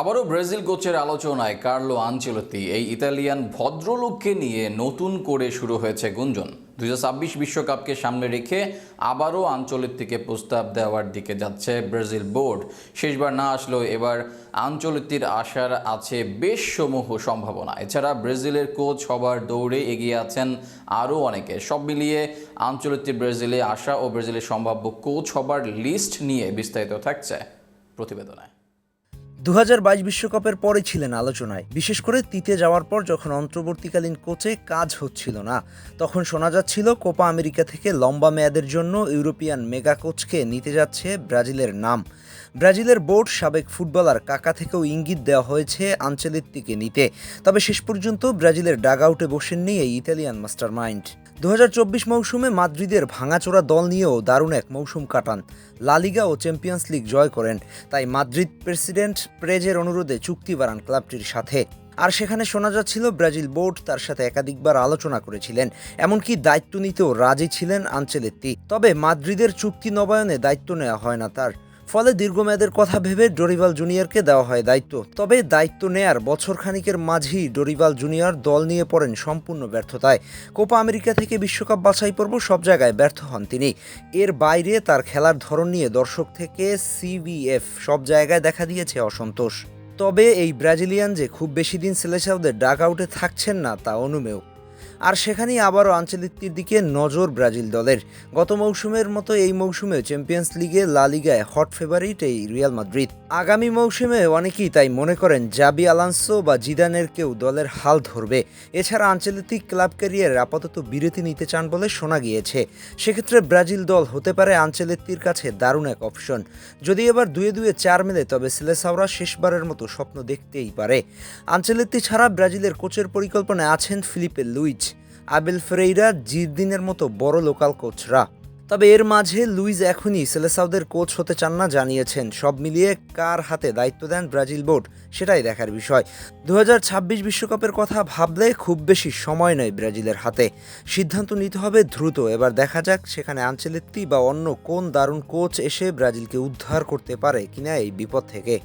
আবারও ব্রাজিল কোচের আলোচনায় কার্লো আনচেলতি এই ইতালিয়ান ভদ্রলোককে নিয়ে নতুন করে শুরু হয়েছে গুঞ্জন। দুই বিশ্বকাপকে সামনে রেখে আবারও আঞ্চলিকটিকে প্রস্তাব দেওয়ার দিকে যাচ্ছে ব্রাজিল বোর্ড। শেষবার না আসলেও এবার আঞ্চলিকটির আসার আছে বেশ সমূহ সম্ভাবনা। এছাড়া ব্রাজিলের কোচ সবার দৌড়ে এগিয়ে আছেন আরও অনেকে। সব মিলিয়ে আঞ্চলিকটি ব্রাজিলে আসা ও ব্রাজিলের সম্ভাব্য কোচ হবার লিস্ট নিয়ে বিস্তারিত থাকছে প্রতিবেদনায়। দু বিশ্বকাপের পরে ছিলেন আলোচনায়। বিশেষ করে তিতে যাওয়ার পর যখন অন্তর্বর্তীকালীন কোচে কাজ হচ্ছিল না, তখন শোনা যাচ্ছিল কোপা আমেরিকা থেকে লম্বা মেয়াদের জন্য ইউরোপিয়ান মেগা কোচকে নিতে যাচ্ছে ব্রাজিলের নাম। ব্রাজিলের বোর্ড সাবেক ফুটবলার কাকা থেকেও ইঙ্গিত দেওয়া হয়েছে আঞ্চলিকটিকে নিতে। তবে শেষ পর্যন্ত ব্রাজিলের ডাগ আউটে বসেননি এই ইতালিয়ান মাস্টার মাইন্ড দু হাজার চব্বিশ মৌসুমে মাদ্রিদের ভাঙাচোরা দল নিয়েও দারুণ এক মৌসুম কাটান। লালিগা ও চ্যাম্পিয়ন্স লিগ জয় করেন। তাই মাদ্রিদ প্রেসিডেন্ট প্রেজের অনুরোধে চুক্তি বাড়ান ক্লাবটির সাথে। আর সেখানে শোনা যাচ্ছিল ব্রাজিল বোর্ড তার সাথে একাধিকবার আলোচনা করেছিলেন। এমনকি দায়িত্ব নিতেও রাজি ছিলেন আঞ্চেলেত্তি। তবে মাদ্রিদের চুক্তি নবায়নে দায়িত্ব নেওয়া হয় না তার। ফলে দীর্ঘমেয়াদের কথা ভেবে ডোরিভাল জুনিয়রকে দেওয়া হয় দায়িত্ব। তবে দায়িত্ব নেয়ার বছর খানিকের মাঝেই ডোরিভাল জুনিয়র দল নিয়ে পড়েন সম্পূর্ণ ব্যর্থতায়। কোপা আমেরিকা থেকে বিশ্বকাপ বাছাই পর্ব সব জায়গায় ব্যর্থ হন তিনি। এর বাইরে তার খেলার ধরন নিয়ে দর্শক থেকে সিবিএফ সব জায়গায় দেখা দিয়েছে অসন্তোষ। তবে এই ব্রাজিলিয়ান যে খুব বেশি দিন সেলেসাউদের ডাক আউটে থাকছেন না তা অনুমেয়। আর সেখানেই আবারও আঞ্চলিকটির দিকে নজর ব্রাজিল দলের। গত মৌসুমের মতো এই মৌসুমে চ্যাম্পিয়ন্স লিগে লা লিগায় হট ফেভারিট এই রিয়াল মাদ্রিদ। আগামী মৌসুমে অনেকেই তাই মনে করেন জাবি আলান্সো বা জিদানের কেউ দলের হাল ধরবে। এছাড়া আঞ্চলিক ক্লাব ক্যারিয়ার আপাতত বিরতি নিতে চান বলে শোনা গিয়েছে। সেক্ষেত্রে ব্রাজিল দল হতে পারে আঞ্চলিকটির কাছে দারুণ এক অপশন। যদি এবার দুয়ে দুয়ে চার মেলে, তবে সিলেসাওরা শেষবারের মতো স্বপ্ন দেখতেই পারে। আঞ্চলিকটি ছাড়া ব্রাজিলের কোচের পরিকল্পনায় আছেন ফিলিপে লুইজ আবেল ফেরেইরা জিরদিনের মতো বড় লোকাল কোচরা। তবে এর মাঝে লুইজ এখনই সেলেসাউদের কোচ হতে চান না জানিয়েছেন। সব মিলিয়ে কার হাতে দায়িত্ব দেন ব্রাজিল বোর্ড, সেটাই দেখার বিষয়। দু বিশ্বকাপের কথা ভাবলে খুব বেশি সময় নয় ব্রাজিলের হাতে। সিদ্ধান্ত নিতে হবে দ্রুত। এবার দেখা যাক সেখানে আঞ্চলিকটি বা অন্য কোন দারুণ কোচ এসে ব্রাজিলকে উদ্ধার করতে পারে কিনা এই বিপদ থেকে।